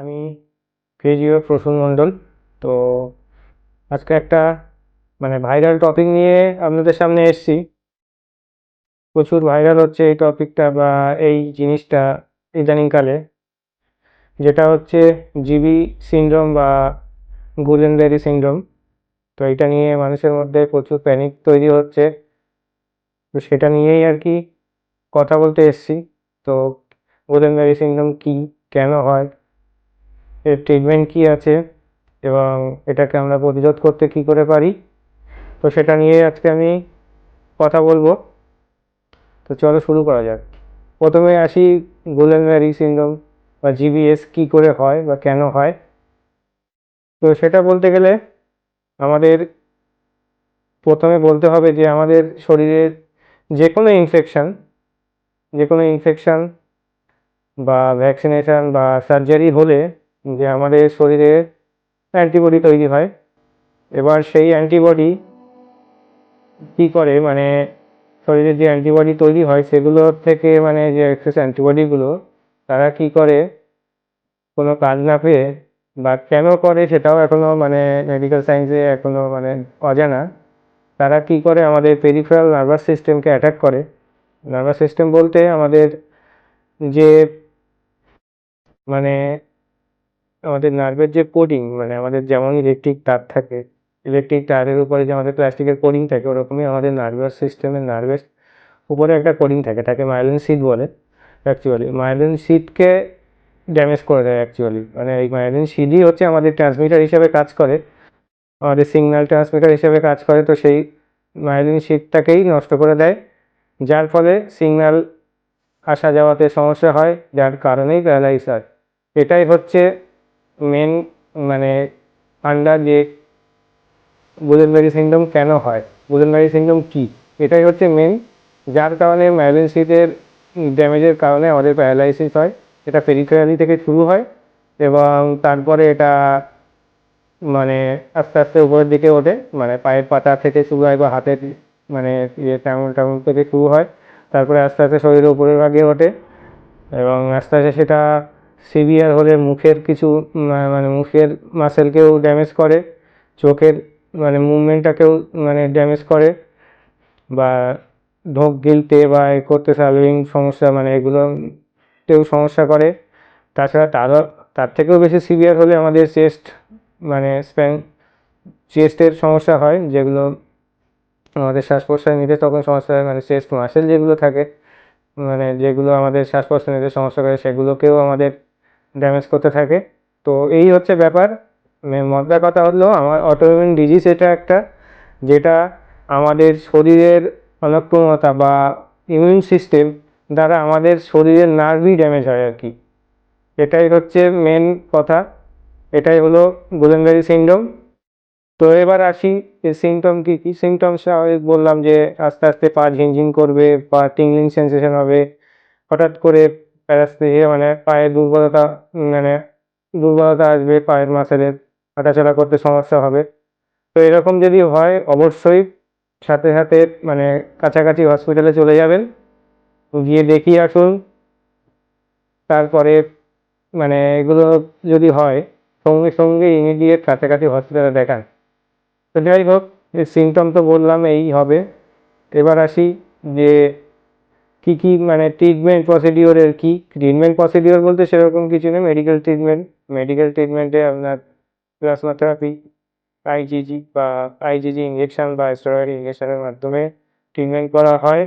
আমি কেজিও প্রসূন মণ্ডল। তো আজকে একটা মানে ভাইরাল টপিক নিয়ে আপনাদের সামনে এসেছি। প্রচুর ভাইরাল হচ্ছে এই টপিকটা বা এই জিনিসটা ইদানিংকালে। যেটা হচ্ছে জিবি সিন্ড্রোম বা গুলেনবেরি সিন্ড্রোম তো এটা নিয়ে মানুষের মধ্যে প্রচুর প্যানিক তৈরি হচ্ছে। তো সেটা নিয়েই আর কি কথা বলতে এসেছি। তো গুলেনবেরি সিনড্রোম কী, কেন হয় এর ট্রিটমেন্ট কী আছে এবং এটাকে আমরা প্রতিরোধ করতে কী করে পারি? তো সেটা নিয়ে আজকে আমি কথা বলব। তো চলো শুরু করা যাক। প্রথমে আসি গুলেনবেরি সিনড্রোম বা জিবিএস কী করে হয় বা কেন হয়? তো সেটা বলতে গেলে আমাদের প্রথমে বলতে হবে যে আমাদের শরীরের যে কোনো ইনফেকশান যে কোনো ইনফেকশান বা ভ্যাকসিনেশান বা সার্জারি হলে যে আমাদের শরীরে অ্যান্টিবডি তৈরি হয়। এবার সেই অ্যান্টিবডি কী করে? মানে শরীরে যে অ্যান্টিবডি তৈরি হয় সেগুলোর থেকে মানে যে এক্সেস অ্যান্টিবডিগুলো তারা কী করে? কোনো কাজ না পেয়ে বা কেন করে সেটাও এখনও মানে মেডিকেল সায়েন্সে এখনও মানে অজানা। তারা কী করে? আমাদের পেরিফেরাল নার্ভাস সিস্টেমকে অ্যাটাক করে। নার্ভাস সিস্টেম বলতে আমাদের যে মানে আমাদের নার্ভের যে কোডিং মানে আমাদের যেমন ইলেকট্রিক তার থাকে ইলেকট্রিক তারের উপরে যে আমাদের প্লাস্টিকের কোডিং থাকে, ওরকমই আমাদের নার্ভাস সিস্টেমের নার্ভের উপরে একটা কোডিং থাকে, তাকে মাইলিন সিট বলে অ্যাকচুয়ালি মাইলিন সিটকে ড্যামেজ করে দেয় অ্যাকচুয়ালি মানে এই মাইলিন সিটই হচ্ছে আমাদের ট্রান্সমিটার হিসেবে কাজ করে, আমাদের সিগন্যাল ট্রান্সমিটার হিসেবে কাজ করে, তো সেই মাইলিন সিটটাকেই নষ্ট করে দেয়, যার ফলে সিগন্যাল আসা যাওয়াতে সমস্যা হয়, যার কারণেই প্যারালাইজ হয়। এটাই হচ্ছে মেন মানে আন্ডার যে গুলেনবেরি সিনড্রোম কেন হয়? গুলেনবেরি সিনড্রোম কী? এটাই হচ্ছে মেন যার কারণে মাইলিন সিটের ড্যামেজের কারণে আমাদের প্যারালাইসিস হয়, এটা পেরিফেরালি থেকে শুরু হয়, এবং তারপরে এটা মানে আস্তে আস্তে উপরের দিকে ওঠে মানে পায়ের পাতা থেকে শুরু হয় বা হাতের মানে ইয়ে টাঙল টাঙল থেকে শুরু হয়, তারপরে আস্তে আস্তে শরীরের উপরের ভাগে ওঠে, এবং আস্তে আস্তে সেটা সিভিয়ার হলে মুখের কিছু মানে মুখের মাসেলকেও ড্যামেজ করে, চোখের মানে মুভমেন্টটাকেও মানে ড্যামেজ করে, বা ঢোক গিলতে বা এ করতে স্যালোয়িং সমস্যা মানে এগুলোতেও সমস্যা করে। তাছাড়া তারও, তার থেকেও বেশি সিভিয়ার হলে আমাদের চেস্ট মানে স্প্যান চেস্টের সমস্যা হয়, যেগুলো আমাদের শ্বাস প্রশ্বাস নিতে তখন সমস্যা হয় মানে চেস্ট মাসেল যেগুলো থাকে মানে যেগুলো আমাদের শ্বাস প্রশ্বাস নিতে সমস্যা করে, সেগুলোকেও আমাদের ড্যামেজ করতে থাকে। তো এই হচ্ছে ব্যাপার। মজার কথা হলো, আমার অটোইমিউন ডিজিজ এটা একটা, যেটা আমাদের শরীরের অনক্ষমতা বা ইমিউন সিস্টেম দ্বারা আমাদের শরীরের নার্ভই ড্যামেজ হয় আর কি। এটাই হচ্ছে মেন কথা। এটাই হলো গুলেনবেরি সিনড্রোম তো এবার আসি যে সিমটম কী কী? সিমটমস স্বাভাবিক বললাম যে আস্তে আস্তে পা ঝিনঝিন করবে, পা টিংলিং সেন্সেশন হবে। হঠাৎ করে প্যারাস্থেসিয়া মানে পায়ের দুর্বলতা মানে দুর্বলতা আসবে পায়ের মাসেলের হাঁটাচলা করতে সমস্যা হবে। তো এরকম যদি হয়, অবশ্যই সাথে সাথে মানে কাছাকাছি হসপিটালে চলে যাবেন। গিয়ে দেখিয়ে আসুন। তারপরে মানে এগুলো যদি হয়, সঙ্গে সঙ্গে ইমিডিয়েট কাছাকাছি হসপিটালে দেখান। তো যাই হোক সিমটম তো বললাম, এই হবে। এবার আসি যে কী কী মানে ট্রিটমেন্ট প্রসিডিওরের কী? ট্রিটমেন্ট প্রসিডিওর বলতে সেরকম কিছু নেই। মেডিকেল ট্রিটমেন্ট মেডিকেল ট্রিটমেন্টে আপনার প্লাজমা থেরাপি আইজিজি বা আইজিজি ইঞ্জেকশন বা স্টেরয়েড ইঞ্জেকশনের মাধ্যমে ট্রিটমেন্ট করা হয়।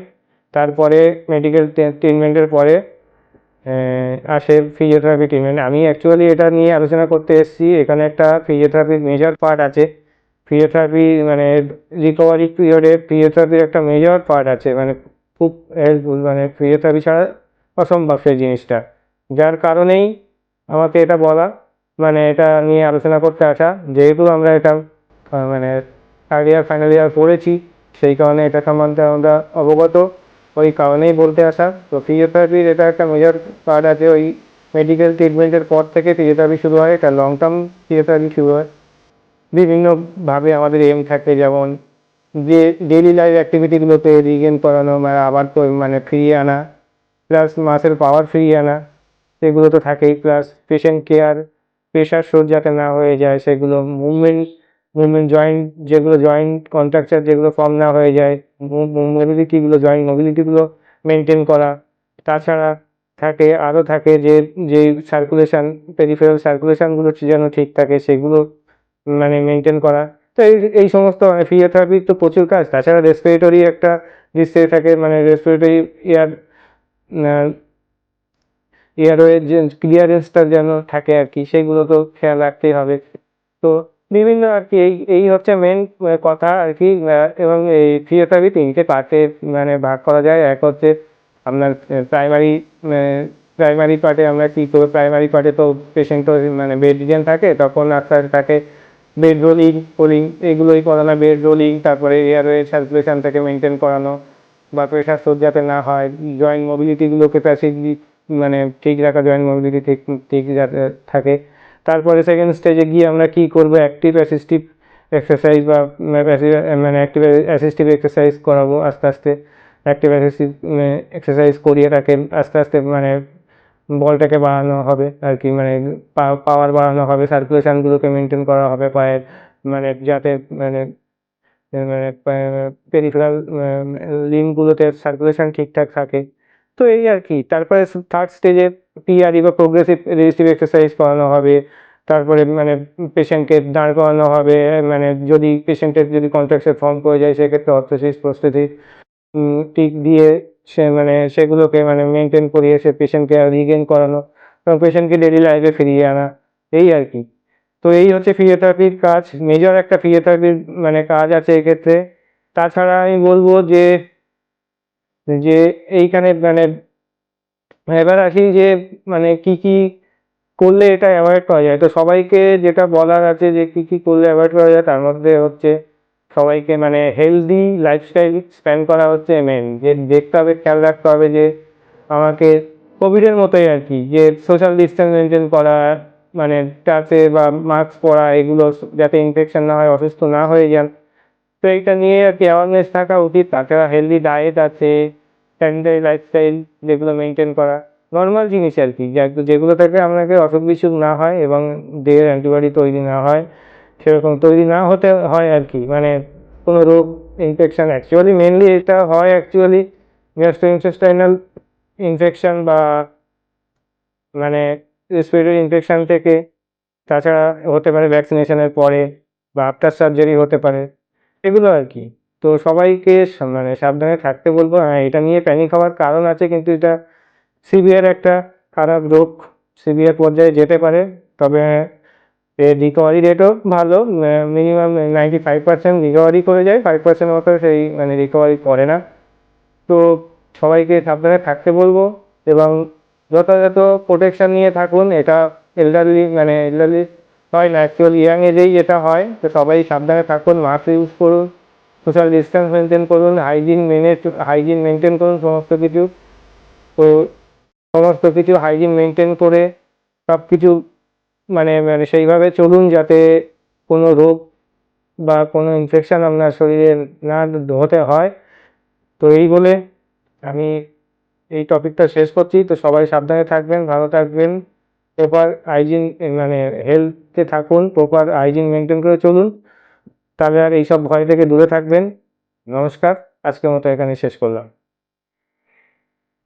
তারপরে মেডিকেল ট্রিটমেন্টের পরে আসে ফিজিওথেরাপি ট্রিটমেন্ট আমি অ্যাকচুয়ালি এটা নিয়ে আলোচনা করতে এসেছি। এখানে একটা ফিজিওথেরাপির মেজর পার্ট আছে। ফিজিওথেরাপি মানে রিকভারি পিরিয়ডে ফিজিওথেরাপির একটা মেজর পার্ট আছে। মানে খুব মানে ফিজিওথেরাপি ছাড়া অসম্ভব সেই জিনিসটা। যার কারণেই আমাকে এটা বলা মানে এটা নিয়ে আলোচনা করতে আসা। যেহেতু আমরা এটা মানে থার্ড ইয়ার ফাইনাল ইয়ার পড়েছি, সেই কারণে এটা সম্বন্ধে আমরা অবগত। ওই কারণেই বলতে আসা। তো ফিজিওথেরাপির এটা একটা মেজর পার্ট আছে। ওই মেডিকেল ট্রিটমেন্টের পর থেকে ফিজিওথেরাপি শুরু হয়। এটা লং টার্ম ফিজিওথেরাপি শুরু হয়। বিভিন্নভাবে আমাদের এম থাকে, যেমন যে ডেইলি লাইফ অ্যাক্টিভিটিগুলোতে রিগেন করানো মানে আবার তো মানে ফিরিয়ে আনা প্লাস মাসেল পাওয়ার ফিরিয়ে আনা, সেগুলো তো থাকেই প্লাস পেশেন্ট কেয়ার প্রেশার শোধ যাতে না হয়ে যায়, সেগুলো মুভমেন্ট মুভমেন্ট জয়েন্ট যেগুলো জয়েন্ট কন্ট্রাকচার যেগুলো কম না হয়ে যায় মোবিলিটিগুলো জয়েন্ট মোবিলিটিগুলো মেনটেন করা, তাছাড়া থাকে আরও থাকে যে যে সার্কুলেশন পেরিফেরাল সার্কুলেশনগুলো যেন ঠিক থাকে, সেগুলো মানে মেনটেন করা তো এই এই সমস্ত মানে ফিজিওথেরাপির তো প্রচুর কাজ। তাছাড়া রেসপিরেটরি একটা ডিস্ট্রেস থাকে মানে রেসপিরেটরি এয়ার এয়ারওয়ের যে ক্লিয়ারেন্সটা যেন থাকে আর কি, সেগুলো তো খেয়াল রাখতেই হবে। তো বিভিন্ন আর কি, এই এই হচ্ছে মেন কথা আর কি এবং এই ফিজিওথেরাপি তিনটে পার্টে মানে ভাগ করা যায়। এক হচ্ছে আপনার প্রাইমারি প্রাইমারি পার্টে আমরা কী করব? প্রাইমারি পার্টে তো পেশেন্ট তো মানে বেড রিজেন থাকে, তখন আপনার তাকে বেড রোলিং, পোলিং, এগুলোই করানো, বেড রোলিং, তারপরে এয়ারওয়ে সার্কুলেশন থেকে মেনটেন করানো, বা প্রেশার শোধ যাতে না হয় জয়েন্ট মোবিলিটিগুলোকে প্যাসিভলি মানে ঠিক রাখা জয়েন্ট মোবিলিটি ঠিক ঠিক যাতে থাকে। তারপরে সেকেন্ড স্টেজে গিয়ে আমরা কী করব? অ্যাক্টিভ অ্যাসিস্টিভ এক্সারসাইজ বা মানে অ্যাক্টিভ অ্যাসিস্টিভ এক্সারসাইজ করাবো আস্তে আস্তে। অ্যাক্টিভ অ্যাসিস্টিভ এক্সারসাইজ করিয়ে তাকে আস্তে আস্তে মানে বলটাকে বাড়ানো হবে আর কি মানে পাওয়ার বাড়ানো হবে সার্কুলেশানগুলোকে মেনটেন করা হবে পায়ের মানে যাতে মানে মানে পেরিফেরাল লিম্বগুলোতে সার্কুলেশান ঠিকঠাক থাকে। তো এই আর কি, তারপরে থার্ড স্টেজে পিআরই বা প্রোগ্রেসিভ রেজিস্টিভ এক্সারসাইজ করানো হবে, তারপরে মানে পেশেন্টকে দাঁড় করানো হবে মানে যদি পেশেন্টের যদি কন্ট্রাকচার ফর্ম করে যায়, সেক্ষেত্রে অর্থোসিস প্রস্তুতি টিক দিয়ে সে মানে সেগুলোকে মানে মেনটেন করিয়ে সে পেশেন্টকে রিগেন করানো এবং পেশেন্টকে ডেলি লাইফে ফিরিয়ে আনা, এই আর কি। তো এই হচ্ছে ফিজিওথেরাপির কাজ। মেজর একটা ফিজিওথেরাপির মানে কাজ আছে এক্ষেত্রে। তাছাড়া আমি বলব যে যে এইখানে মানে এবার আসি যে মানে কি কি করলে এটা অ্যাভয়েড করা যায়। তো সবাইকে যেটা বলার আছে যে কি কি করলে অ্যাভয়েড করা যায় তার মধ্যে হচ্ছে সবাইকে মানে হেলদি লাইফস্টাইল স্পেন্ড করা হচ্ছে মেন যে দেখতে হবে, খেয়াল রাখতে হবে যে আমাকে কোভিডের মতোই আর কি, যে সোশ্যাল ডিস্টেন্স মেনটেন করা মানে টাচে বা মাস্ক পরা, এগুলো যাতে ইনফেকশন না হয়, অসুস্থ না হয়ে যান। তো এইটা নিয়ে আর কি অ্যাওয়ারনেস থাকা উচিত। তাছাড়া হেলদি ডায়েট আছে স্যানিটারি লাইফস্টাইল যেগুলো মেনটেন করা নর্মাল জিনিস আর কি। যেগুলো থেকে আপনাকে অসুখ বিসুখ না হয় এবং দেহের অ্যান্টিবডি তৈরি না হয় সেরকম তৈরি না হতে হয় আর কি। মানে কোনো রোগ ইনফেকশান অ্যাকচুয়ালি মেনলি এটা হয় অ্যাকচুয়ালি গ্যাস্ট্রোইন্টেস্টাইনাল ইনফেকশান বা মানে রেসপিরেটরি ইনফেকশান থেকে। তাছাড়া হতে পারে ভ্যাকসিনেশনের পরে বা আফটার সার্জারি হতে পারে। এগুলো আর কি। তো সবাইকে মানে সাবধানে থাকতে বলব। হ্যাঁ এটা নিয়ে প্যানিক হওয়ার কারণ আছে কিন্তু এটা সিভিয়ার একটা খারাপ রোগ। সিভিয়ার পর্যায়ে যেতে পারে। তবে এর রিকভারি রেটও ভালো minimum ninety five percent recovery করে যায় ফাইভ পার্সেন্ট মতো সেই মানে রিকভারি করে না। তো সবাইকে সাবধানে থাকতে বলব এবং যথাযথ প্রোটেকশন নিয়ে থাকুন, এটা এলডারলি মানে এলডারলি হয় না অ্যাকচুয়ালি ইয়াং এজেই যেটা হয়, তো সবাই সাবধানে থাকুন মাস্ক ইউজ করুন সোশ্যাল ডিস্টেন্স মেনটেন করুন হাইজিন মেনে হাইজিন মেনটেন করুন সমস্ত কিছু। তো সমস্ত কিছু হাইজিন মেনটেন করে সব কিছু মানে মানে সেইভাবে চলুন যাতে কোনো রোগ বা কোনো ইনফেকশন আপনার শরীরে না হতে হয়। তো এই বলে আমি এই টপিকটা শেষ করছি। তো সবাই সাবধানে থাকবেন, ভালো থাকবেন প্রপার হাইজিন মানে হেলথে থাকুন প্রপার হাইজিন মেনটেন করে চলুন। তাহলে আর এইসব ভয় থেকে দূরে থাকবেন। নমস্কার, আজকের মতো এখানে শেষ করলাম।